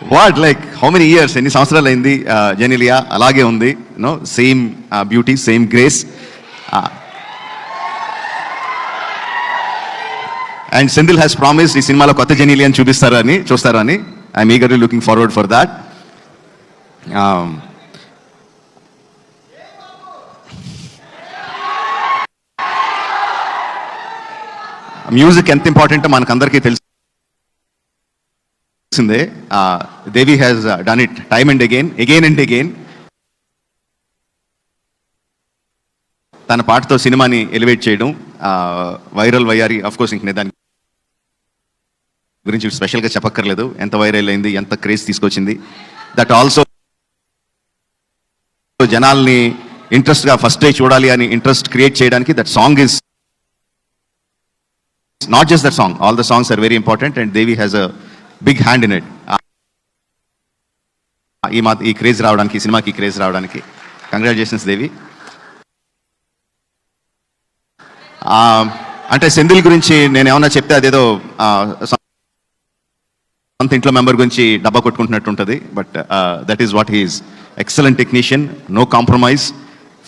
What like how many years ఎన్ని సంవత్సరాలు అయింది జెనిలియా? అలాగే ఉంది no same beauty same grace and Senthil has promise ఈ సినిమాలో కొత్త జెనిలియా అని చూపిస్తారని చూస్తారని. I'm eagerly looking forward for that music ఎంత ఇంపార్టెంటో మనకందరికీ తెలుసు. వచ్చిందే Devi has done it time and again again and again తన పాటతో సినిమాని ఎలివేట్ చేయడం వైరల్ వయ్యారి అఫ్ కోర్స్ ఇంక దాని గురించి స్పెషల్గా చెప్పక్కర్లేదు. ఎంత వైరల్ అయింది ఎంత క్రేజ్ తీసుకొచ్చింది. దట్ ఆల్సో జనాల్ని ఇంట్రెస్ట్గా ఫస్ట్ డే చూడాలి అని ఇంట్రెస్ట్ క్రియేట్ చేయడానికి that song is not just that song all the songs are very important and Devi has a big hand in it. ఈ మా ఈ క్రేజ్ రావడానికి ఈ సినిమాకి క్రేజ్ రావడానికి. కంగ్రాచులేషన్స్ దేవి. అంటే సెంధిల్ గురించి నేను ఏమన్నా చెప్తే అదేదో సొంత ఇంట్లో మెంబర్ గురించి డబ్బా కొట్టుకుంటున్నట్టు ఉంటుంది. But that is what he is excellent technician no compromise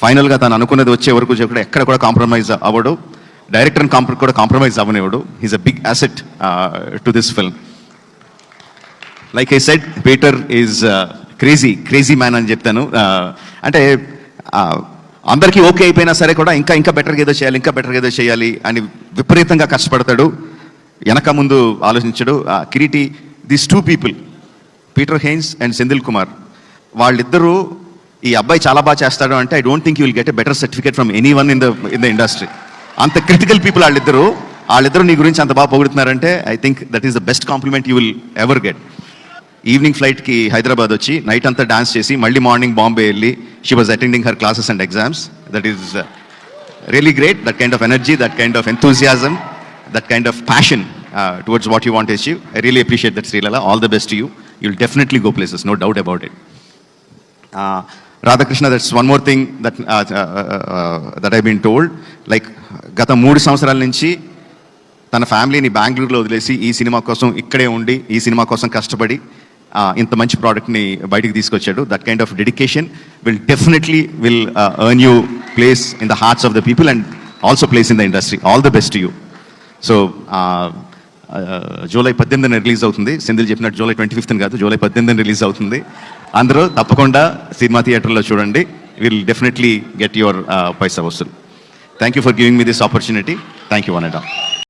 ఫైనల్గా తను అనుకున్నది వచ్చే వరకు కూడా ఎక్కడ కూడా కాంప్రమైజ్ అవ్వడు. డైరెక్టర్ కాంప్ర కూడా compromise అవ్వనివ్వడు. He's a big asset to this film like I said Peter is crazy crazy man అని చెప్తాను. Uh, అంటే uh, అందరికీ ఓకే అయిపోయినా సరే కూడా ఇంకా ఇంకా బెటర్గా ఏదో చేయాలి ఇంకా బెటర్గా ఏదో చేయాలి అని విపరీతంగా కష్టపడతాడు. వెనక ముందు ఆలోచించడు. Kireeti this two people Peter Hein and Senthil Kumar వాళ్ళిద్దరూ ఈ అబ్బాయి చాలా బాగా చేస్తాడు అంటే I don't think you will get a better certificate from any one in the in the industry అంత క్రిటికల్ పీపుల్ వాళ్ళిద్దరూ వాళ్ళిద్దరూ నీ గురించి అంత బాగా పొగుడుతున్నారంటే I think that is the best compliment you will ever get evening ఫ్లైట్కి Hyderabad వచ్చి night అంతా dance చేసి మళ్ళీ మార్నింగ్ బాంబే వెళ్ళి she was attending her classes and exams that is really great that kind of energy that kind of enthusiasm that kind of passion towards what you want achieve I really appreciate that Sreeleela all the best you you'll definitely go places no doubt about it Radhakrishna that's one more thing that that I been told like గత మూడు సంవత్సరాల నుంచి తన ఫ్యామిలీని బెంగళూరులో వదిలేసి ఈ cinema కోసం ఇక్కడే ఉండి ఈ సినిమా కోసం కష్టపడి ఇంత మంచి ప్రోడక్ట్ని బయటికి తీసుకొచ్చాడు. That kind of dedication will definitely will earn you place in the hearts of the people and also place in the industry all the best you so July పద్దెనిమిదిన రిలీజ్ అవుతుంది. సింధిల్ చెప్పినట్టు జూలై ట్వంటీ ఫిఫ్త్ కాదు July పద్దెనిమిదిన release అవుతుంది. అందరూ తప్పకుండా cinema థియేటర్లో చూడండి. విల్ డెఫినెట్లీ గెట్ యువర్ పైసా వసూలు. Thank you for giving me this opportunity thank you one and all